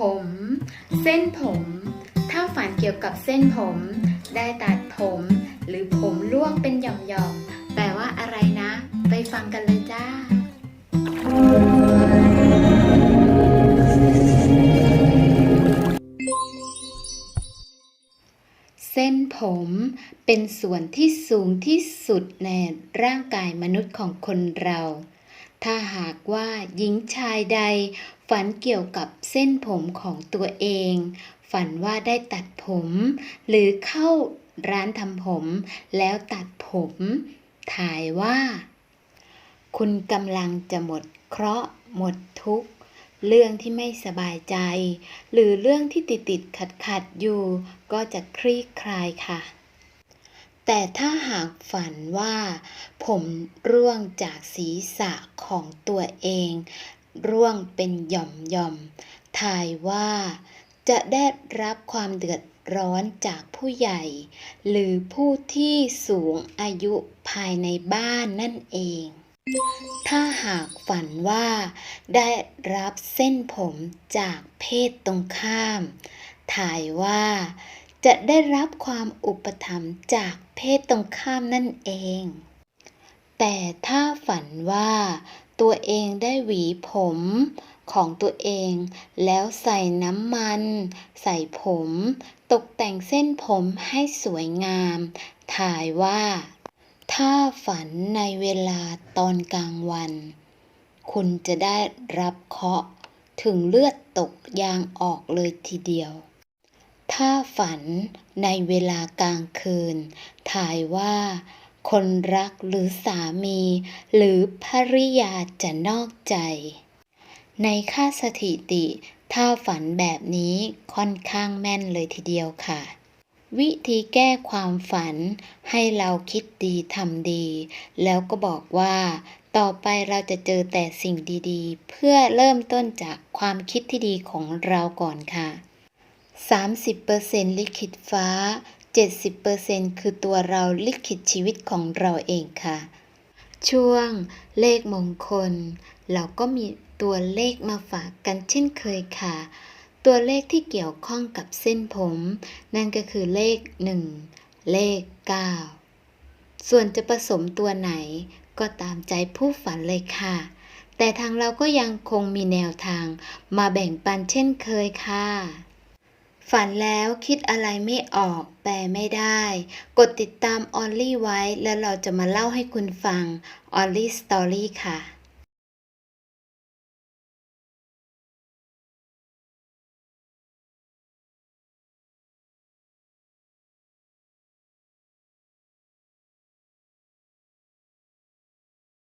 ผม เส้นผม ถ้าฝันเกี่ยวกับเส้นผม ได้ตัดผม หรือผมร่วงเป็นหย่อมๆแปลว่าอะไรนะ ไปฟังกันเลยจ้าเส้นผมเป็นส่วนที่สูงที่สุดในร่างกายมนุษย์ของคนเรา ถ้าหากว่าหญิงชายใด ฝันเกี่ยวกับเส้นผมของตัวเอง ฝันว่าได้ตัดผม หรือเข้าร้านทำผม แล้วตัดผม ถ่ายว่า คุณกำลังจะหมดเคราะห์หมดทุกข์เรื่องที่ไม่สบายใจ หรือเรื่องที่ติดติดขัดขัดอยู่ ก็จะคลี่คลายค่ะ แต่ถ้าหากฝันว่า ผมร่วงจากศีรษะของตัวเอง ร่วงเป็นหย่อมหย่อมๆถ่ายว่า จะได้รับความเดือดร้อนจากผู้ใหญ่ หรือผู้ที่สูงอายุภายในบ้านนั่นเอง ถ้าหากฝันว่า ได้รับเส้นผมจากเพศตรงข้าม ถ่ายว่า จะได้รับความอุปถัมภ์จากเพศตรงข้ามนั่นเอง แต่ถ้าฝันว่าตัวเองได้หวีผมของตัวเองแล้วใส่น้ำมัน ใส่ผม ตกแต่งเส้นผมให้สวยงาม ถ่ายว่า ถ้าฝันในเวลาตอนกลางวัน คุณจะได้รับเคาะถึงเลือดตกยางออกเลยทีเดียว ถ้าฝันในเวลากลางคืน ถ่ายว่าคนรักหรือสามี หรือภริยาจะนอกใจ ในค่าสถิติ ถ้าฝันแบบนี้ค่อนข้างแม่นเลยทีเดียวค่ะ วิธีแก้ความฝันให้เราคิดดีทำดี แล้วก็บอกว่า ต่อไปเราจะเจอแต่สิ่งดีๆ เพื่อเริ่มต้นจากความคิดที่ดีของเราก่อนค่ะ 30%ลิขิตฟ้า 70%คือตัวเราลิขิตชีวิตของเราเองค่ะ ช่วงเลขมงคล เราก็มีตัวเลขมาฝากกันเช่นเคยค่ะ ตัวเลขที่เกี่ยวข้องกับเส้นผม นั่นก็คือเลข 1 เลข 9 ส่วนจะผสมตัวไหนก็ตามใจผู้ฝันเลยค่ะ แต่ทางเราก็ยังคงมีแนวทางมาแบ่งปันเช่นเคยค่ะ ฝันแล้วคิดอะไรไม่ออก แปลไม่ได้ กดติดตามออลลี่ไว้ แล้วเราจะมาเล่าให้คุณฟังออลลี่สตอรี่ค่ะ